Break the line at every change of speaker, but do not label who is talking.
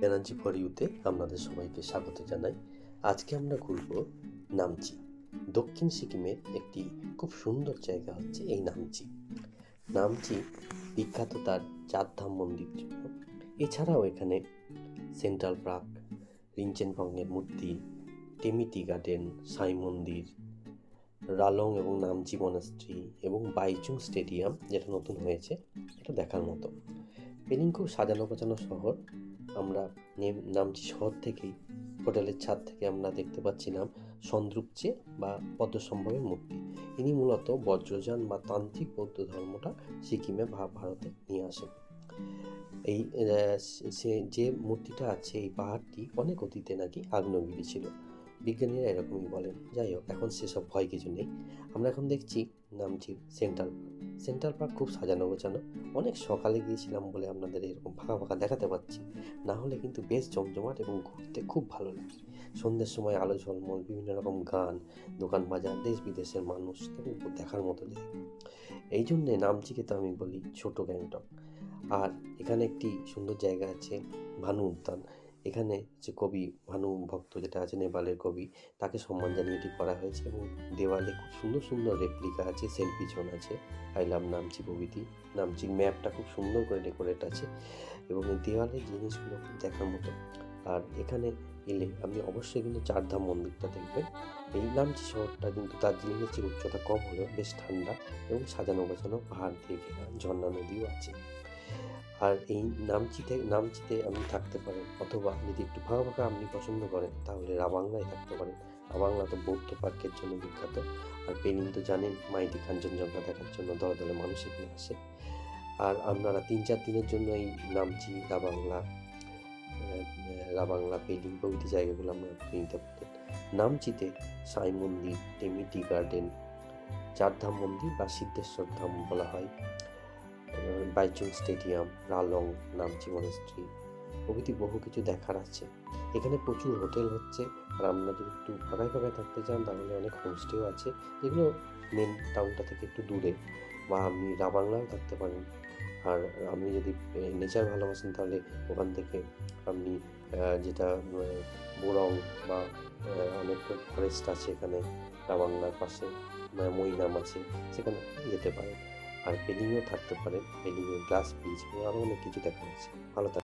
Banerjee for ইউতে আপনাদের সবাইকে স্বাগত জানাই। আজকে আমরা ঘুরব নামচি। দক্ষিণ সিকিমের একটি খুব সুন্দর জায়গা হচ্ছে এই নামচি। নামচি বিখ্যাত তার চারধাম মন্দির জন্য। এছাড়াও এখানে সেন্ট্রাল পার্ক রিঞ্চেনপংয়ের মূর্তি টেমিটি গার্ডেন, সাই মন্দির, রালং এবং নামচি মনাস্ট্রি এবং বাইচুং স্টেডিয়াম যেটা নতুন হয়েছে, এটা দেখার মতো। পেলিং খুব সাজানো গোছানো শহর আমরা নেম- নামচি শহর থেকেই হোটেলের ছাদ থেকে আমরা দেখতে পাচ্ছিলাম সন্দ্রুপচে বা পদ্মসম্ভবের মূর্তি। ইনি মূলত বজ্রযান বা তান্ত্রিক বৌদ্ধ ধর্মটা সিকিমে বা ভারতে নিয়ে আসেন। এই যে মূর্তিটা আছে, এই পাহাড়টি অনেক অতীতে নাকি আগ্নেয়গিরি ছিল। বিজ্ঞানীরা এরকমই বলেন, যাই হোক, এখন সেসব ভয় কিছু নেই। আমরা এখন দেখছি নামচির সেন্ট্রাল পার্ক। সেন্ট্রাল পার্ক খুব সাজানো গোছানো। অনেক সকালে গিয়েছিলাম বলে আপনাদের এরকম ফাঁকা ফাঁকা দেখাতে পাচ্ছি না হলে কিন্তু বেশ জমজমাট এবং ঘুরতে খুব ভালো লাগে। সন্ধ্যের সময় আলো ঝলমল, বিভিন্ন রকম গান, দোকান বাজার, দেশ বিদেশের মানুষ দেখার মতো জায়গা। এই জন্যে নামচিকে তো আমি বলি ছোট গ্যাংটক। আর এখানে একটি সুন্দর জায়গা আছে ভানু উদ্যান। এখানে যে কবি ভানু ভক্ত যেটা আছে, নেপালের কবি, তাকে সম্মান জানিয়ে এটি করা হয়েছে এবং দেওয়ালে খুব সুন্দর সুন্দর রেপ্লিকা আছে সেলফি জোন আছে আই লাভ নামচি প্রভৃতি। নামচির ম্যাপটা খুব সুন্দর করে ডেকোরেট আছে এবং দেওয়ালের জিনিসগুলো খুব দেখার মতো। আর এখানে এলে আপনি অবশ্যই কিন্তু চারধাম মন্দিরটা দেখবেন। এই নামচি শহরটা কিন্তু দার্জিলিংয়ের চেয়ে উচ্চতা কম হলেও বেশ ঠান্ডা এবং সাজানো গোছানো পাহাড় দিয়ে ঘেরা ঝর্ণা নদীও আছে। আর এই নামচিতে নামচিতে আপনি থাকতে পারেন অথবা যদি একটু ফাঁকা ফাঁকা আপনি পছন্দ করেন, তাহলে রাবাংলায় থাকতে পারেন। রাবাংলা তো বৌদ্ধ পার্কের জন্য বিখ্যাত। আর পেনিং তো জানেন, মাইতি কাঞ্চনজঙ্ঘা দেখার জন্য দলে দলে মানুষ এখানে আসে। আর আপনারা তিন চার দিনের জন্য এই নামচি, রাবাংলা রাবাংলা পেলিং প্রভৃতি জায়গাগুলো ঘুরে নিতে পারেন নামচিতে সাই মন্দির, টেমিটি গার্ডেন, চারধাম মন্দির বা সিদ্ধেশ্বর ধাম বলা হয়। বাইচুং স্টেডিয়াম, রালং নামচি মনেস্ট্রি প্রভৃতি বহু কিছু দেখার আছে। এখানে প্রচুর হোটেল হচ্ছে আর আপনারা যদি একটু ফাঁকায় ফাঁকায় থাকতে চান তাহলে অনেক হোমস্টেও আছে। যেগুলো মেন টাউনটা থেকে একটু দূরে বা আপনি রাবাংলাও থাকতে পারেন। আর আপনি যদি নেচার ভালোবাসেন তাহলে ওখান থেকে আপনি যেটা বোরং বা অনেক ফরেস্ট আছে এখানে, রাবাংলার পাশে মৈনাম আছে, সেখানে যেতে পারেন। আর পেলিংও থাকতে পারে পেলিংয়ে গ্লাস ব্রিজ এবং আরও অনেক কিছু দেখা যাচ্ছে ভালো